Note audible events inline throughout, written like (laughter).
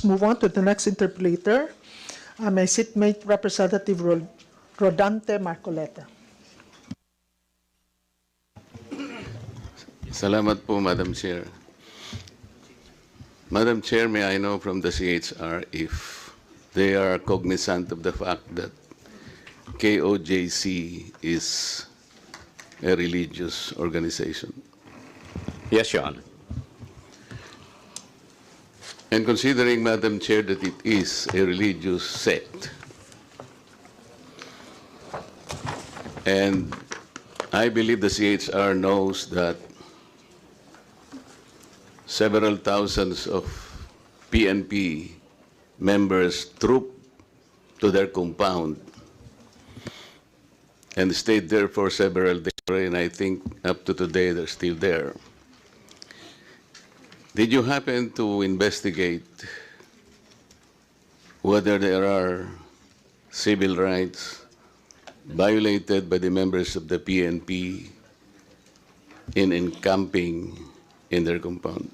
let's move on to the next interpolator. Uh, my seatmate, Representative Ro- Rodante Marcoleta. Salamat po, Madam Chair. Madam Chair, may I know from the CHR if they are cognizant of the fact that KOJC is a religious organization? Yes, Your Honor. And considering, Madam Chair, that it is a religious sect, and I believe the CHR knows that several thousands of PNP members trooped to their compound and stayed there for several days, and I think up to today they're still there. Did you happen to investigate whether there are civil rights violated by the members of the PNP in encamping in their compound?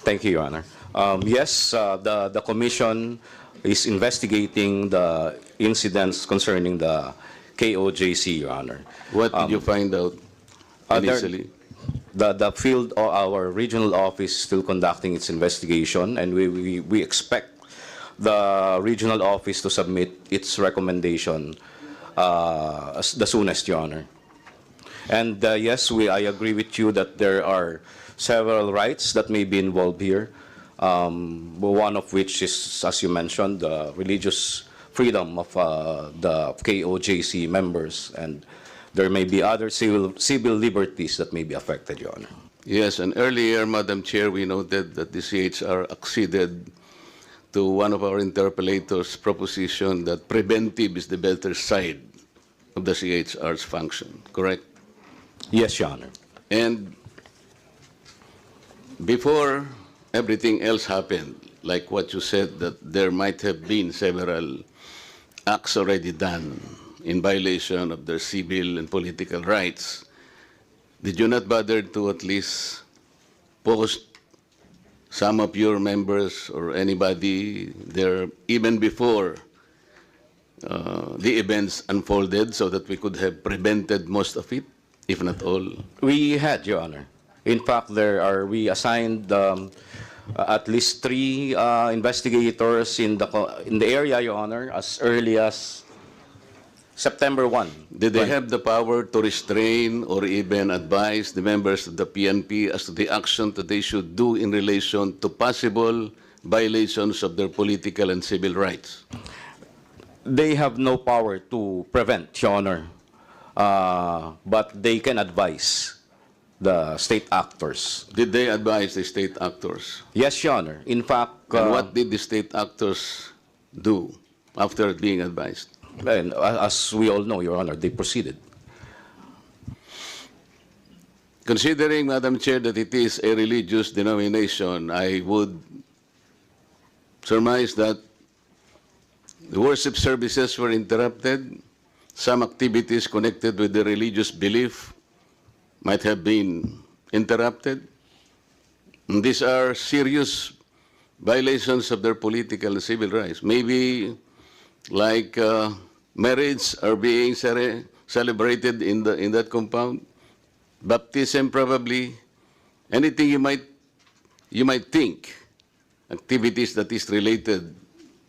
Thank you, Your Honor. Um, Yes, uh, the, the commission is investigating the incidents concerning the KOJC, Your Honor. What did you find out uh, there- initially? The, the field, or our regional office is still conducting its investigation, and we, we, we expect the regional office to submit its recommendation uh, as- the soonest, Your Honor. And uh, yes, we, I agree with you that there are several rights that may be involved here. Um, one of which is, as you mentioned, the religious freedom of uh, the KOJC members, and there may be other civil, civil liberties that may be affected, Your Honor. Yes, and earlier, Madam Chair, we noted that the CHR acceded to one of our interpellators' proposition that preventive is the better side of the CHR's function, correct? Yes, Your Honor. And before everything else happened, like what you said, that there might have been several acts already done in violation of their civil and political rights, did you not bother to at least post some of your members or anybody there even before uh, the events unfolded so that we could have prevented most of it, if not all? We had, Your Honor. In fact, there are, we assigned um, at least three uh, investigators in the, in the area, Your Honor, as early as September 1. Did they have the power to restrain or even advise the members of the PNP as to the action that they should do in relation to possible violations of their political and civil rights? They have no power to prevent, Your Honor, uh, but they can advise the state actors. Did they advise the state actors? Yes, Your Honor. In fact, And uh, what did the state actors do after being advised? And, as we all know, Your Honor, they proceeded. Considering, Madam Chair, that it is a religious denomination, I would surmise that the worship services were interrupted. Some activities connected with the religious belief might have been interrupted. And these are serious violations of their political and civil rights. Maybe like uh, marriage are being celebrated in, the, in that compound baptism probably, anything you might, you might think, activities that is related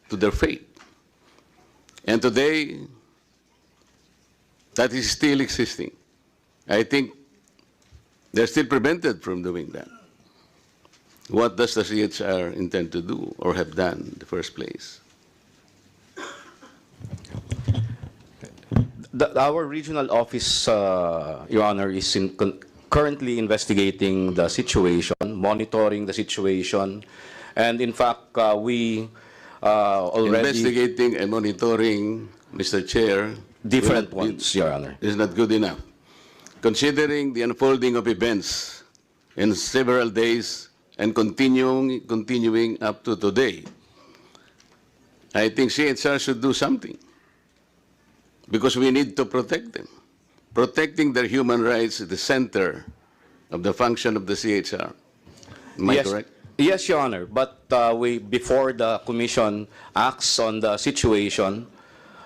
to their faith. And today, that is still existing. I think they're still prevented from doing that. What does the CHR intend to do or have done in the first place? The, our regional office, uh, Your Honor, is in, currently investigating the situation, monitoring the situation, and in fact, uh, we uh, already Investigating and monitoring, Mr. Chair. different not ones, Your Honor. is not good enough. Considering the unfolding of events in several days and continuing, continuing up to today, I think CHR should do something because we need to protect them. Protecting their human rights is the center of the function of the CHR. Am I yes, correct? Yes, Your Honor, but uh, we, before the commission acts on the situation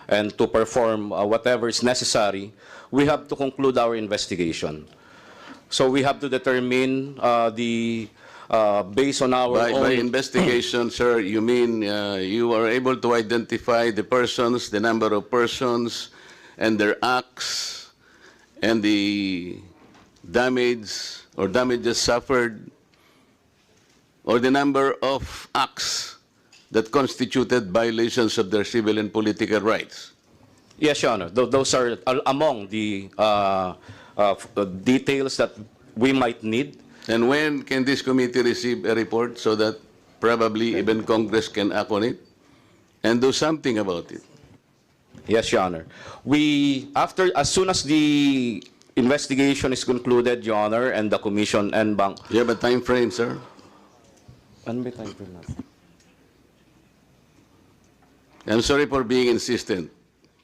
and to perform uh, whatever is necessary, we have to conclude our investigation. So we have to determine uh, the, uh, based on our By, by own... investigation, (clears throat) sir, you mean uh, you are able to identify the persons, the number of persons, and their acts, and the damage or damages suffered, or the number of acts that constituted violations of their civil and political rights. Yes, Your Honor, Tho- those are uh, among the uh, uh, f- uh, details that we might need. And when can this committee receive a report so that probably even Congress can act on it and do something about it? Yes, Your Honor. We, after, as soon as the investigation is concluded, Your Honor, and the commission and bank... You have a time frame, sir? Ano ba time frame natin? I'm sorry for being insistent,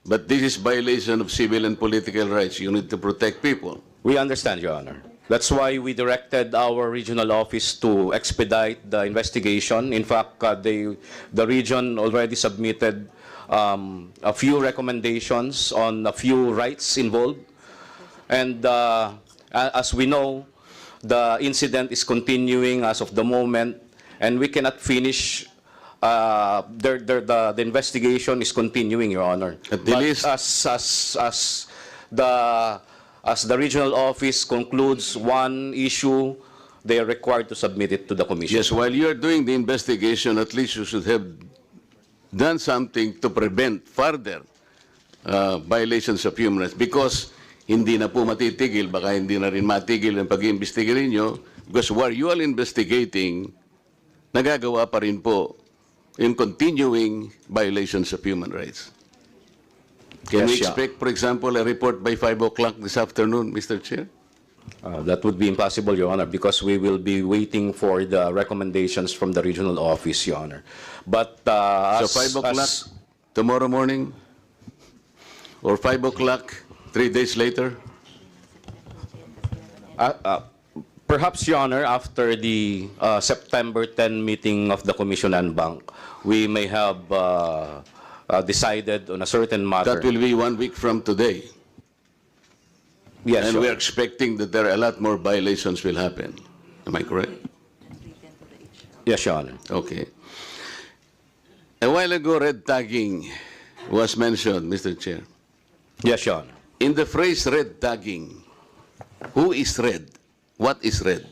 but this is violation of civil and political rights. You need to protect people. We understand, Your Honor. That's why we directed our regional office to expedite the investigation. In fact, uh, they, the region already submitted um, a few recommendations on a few rights involved. And uh, as we know, the incident is continuing as of the moment, and we cannot finish, uh, the, the, the the investigation is continuing, Your Honor. At the But least- as, as, as the, as the regional office concludes one issue, they are required to submit it to the commission. Yes, while you are doing the investigation, at least you should have done something to prevent further uh, violations of human rights. Because hindi na po matitigil, baka hindi na rin matigil ang pag-iimbestiga ninyo. Because while you are investigating, nagagawa pa rin po in continuing violations of human rights. Can we Yes, yeah. expect, for example, a report by 5 o'clock this afternoon, Mr. Chair? Uh, That would be impossible, Your Honor, because we will be waiting for the recommendations from the regional office, Your Honor. But uh, So as- 5 o'clock as- tomorrow morning? Or 5 o'clock, three days later? Uh, uh, Perhaps, Your Honor, after the uh, September 10 meeting of the Commission and Bank, we may have uh, uh, decided on a certain matter. That will be one week from today. Yes, And we're Honor. expecting that there are a lot more violations will happen. Am I correct? Yes, Your Honor. Okay. A while ago, red tagging was mentioned, Mr. Chair. Yes, Your Honor. In the phrase red tagging, who is red? What is red?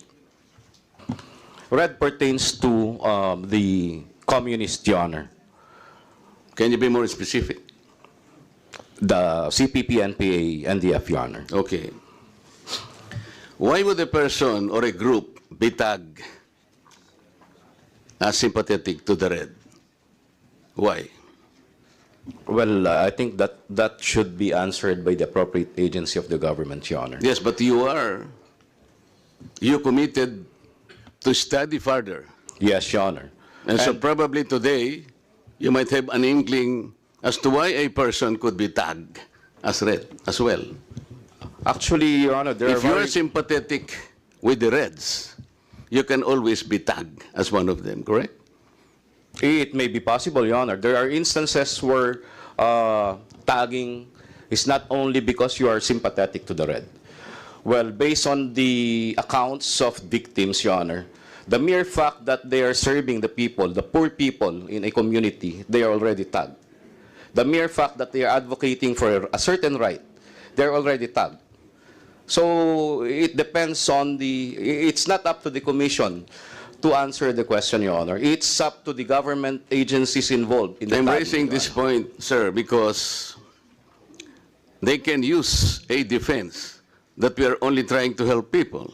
Red pertains to um, the communist, Your Honor, Can you be more specific? the CPP, NPA, NDF, Your Honor. Okay. Why would a person or a group be tagged as sympathetic to the red? Why? Well, uh, I think that that should be answered by the appropriate agency of the government, Your Honor. Yes, but you are, you committed to study further. Yes, Your Honor. And so probably today, you might have an inkling as to why a person could be tagged as red as well. Actually, Your Honor, there If are you are very- sympathetic with the Reds, you can always be tagged as one of them, correct? It may be possible, Your Honor. There are instances where uh, tagging is not only because you are sympathetic to the red. Well, based on the accounts of victims, Your Honor, the mere fact that they are serving the people, the poor people in a community, they are already tagged. The mere fact that they are advocating for a certain right, they're already tagged. So it depends on the, it's not up to the commission to answer the question, Your Honor. It's up to the government agencies involved in I'm raising this point, sir, because they can use a defense that we are only trying to help people.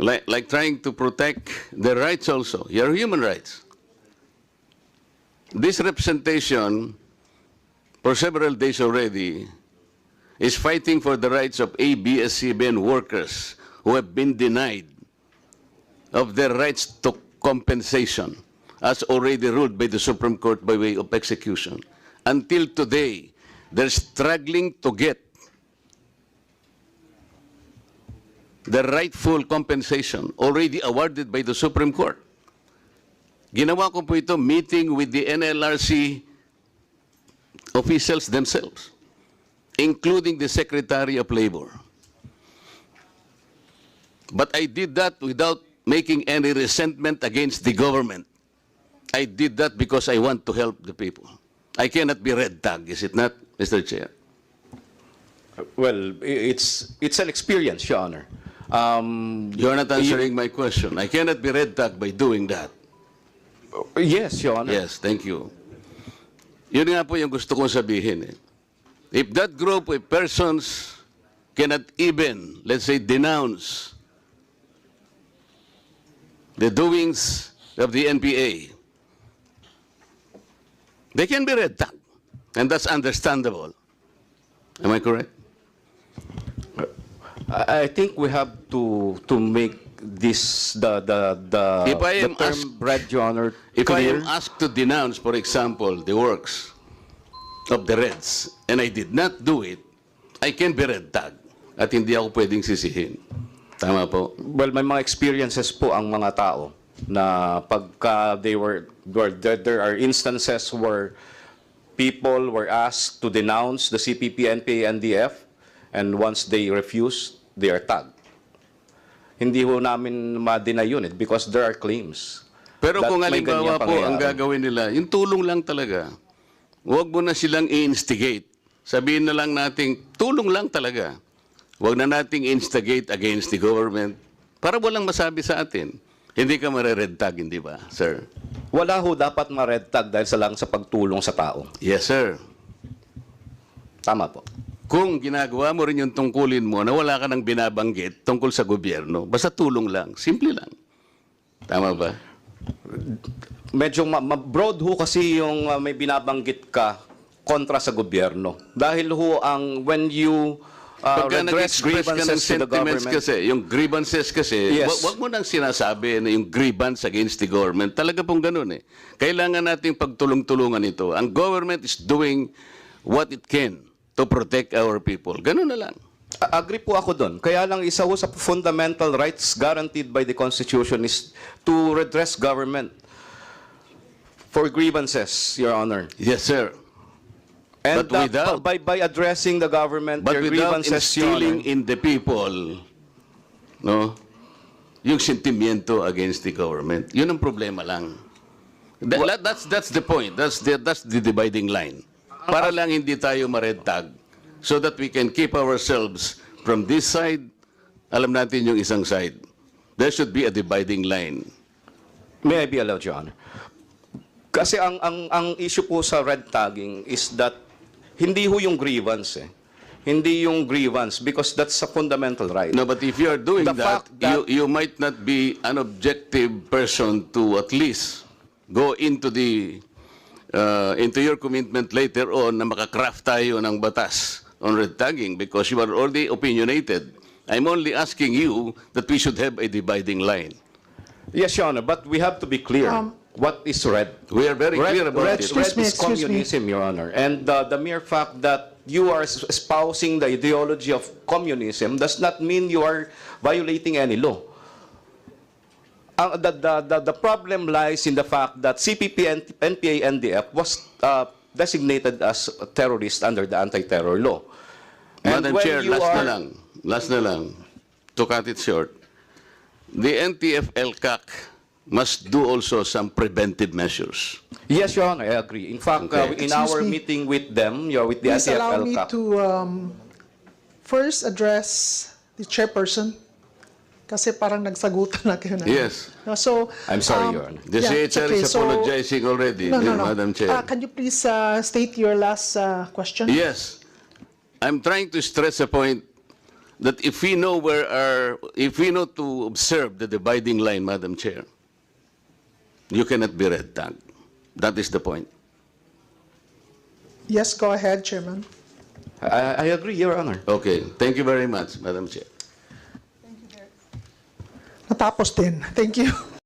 Like, like trying to protect their rights also, your human rights. This representation, for several days already, is fighting for the rights of ABS-CBN workers who have been denied of their rights to compensation as already ruled by the Supreme Court by way of execution. Until today, they're struggling to get the rightful compensation already awarded by the Supreme Court. Ginawa ko po ito meeting with the NLRC officials themselves, including the Secretary of Labor. But I did that without making any resentment against the government. I did that because I want to help the people. I cannot be red tag, is it not, Mr. Chair? Well, it's, it's an experience, Your Honor. Um, You're not answering my question. I cannot be red tag by doing that. Yes, Your Honor. Yes, thank you. Yun nga po yung gusto kong sabihin. Eh. If that group of persons cannot even, let's say, denounce the doings of the NPA, they can be red tag. And that's understandable. Am I correct? I, I think we have to, to make this, the, the, the, If I the am term asked- red, Your Honor, If I clear. am asked to denounce, for example, the works of the Reds, and I did not do it, I can be red tag at hindi ako pwedeng sisihin. Tama po? Well, may mga experiences po ang mga tao na pagka they were, were there, there are instances where people were asked to denounce the CPP, NPA, NDF, and once they refuse, they are tagged. Hindi ho namin ma-deny yun eh, because there are claims. Pero kung halimbawa po ang gagawin nila, yung tulong lang talaga. Huwag mo na silang i-instigate. Sabihin na lang nating tulong lang talaga. Huwag na nating instigate against the government para walang masabi sa atin. Hindi ka mare-red tag, hindi ba, sir? Wala ho dapat ma-red tag dahil sa lang sa pagtulong sa tao. Yes, sir. Tama po. Kung ginagawa mo rin yung tungkulin mo na wala ka nang binabanggit tungkol sa gobyerno, basta tulong lang, simple lang. Tama ba? medyo ma- ma- broad ho kasi yung uh, may binabanggit ka kontra sa gobyerno. Dahil ho ang when you uh, Pagka redress nag-express ka ng grievances to the sentiments government, kasi, yung grievances kasi, Yes. wa- wag mo nang sinasabi na yung grievance against the government. Talaga pong ganun eh. Kailangan nating pagtulong-tulungan ito. Ang government is doing what it can to protect our people. Ganun na lang. Agree po ako doon. Kaya lang isa ho sa fundamental rights guaranteed by the Constitution is to redress government for grievances, Your Honor. Yes, sir. And But uh, without- by, by addressing the government, But their without grievances, instilling in the people, no, yung sentimiento against the government. Yun ang problema lang. That- that's, that's the point. That's the, that's the dividing line. Para lang hindi tayo ma-red tag so that we can keep ourselves from this side, alam natin yung isang side. There should be a dividing line. May I be allowed, Your Honor? Kasi ang, ang, ang issue po sa red tagging is that hindi ho yung grievance eh. Hindi yung grievance because that's a fundamental right. No, but if you are doing The that, fact that- you, you might not be an objective person to at least go into the uh, into your commitment later on na makakraft tayo ng batas on red tagging because you are already opinionated. I'm only asking you that we should have a dividing line. Yes, Your Honor, but we have to be clear. Um, what is red? We are very red, clear about red, it. Red me, is excuse me. communism, Your Honor. And uh, the mere fact that you are es- espousing the ideology of communism does not mean you are violating any law. Ang- the, the, the, the problem lies in the fact that CPP and NPA NDF was uh, designated as a terrorist under the anti-terror law. And Madam Chair, last na are- lang. Last na lang. To cut it short. The NTF-LCAC must do also some preventive measures. Yes, Your Honor, I agree. In fact, uh, Okay. in Excuse our me. meeting with them, you know, with the Please allow me to um, first address the chairperson kasi parang nagsagutan na kayo na. Yes. No, So, I'm sorry, um, Your Honor. The yeah, CHR okay. is So- apologizing already, No, no, no. Madam Chair. Uh, Can you please uh, state your last uh, question? Yes. I'm trying to stress a point that if we know where our, if we know to observe the dividing line, Madam Chair, you cannot be red tagged. That is the point. Yes, go ahead, Chairman. I, I agree, Your Honor. Okay. Thank you very much, Madam Chair. Natapos din. Thank you.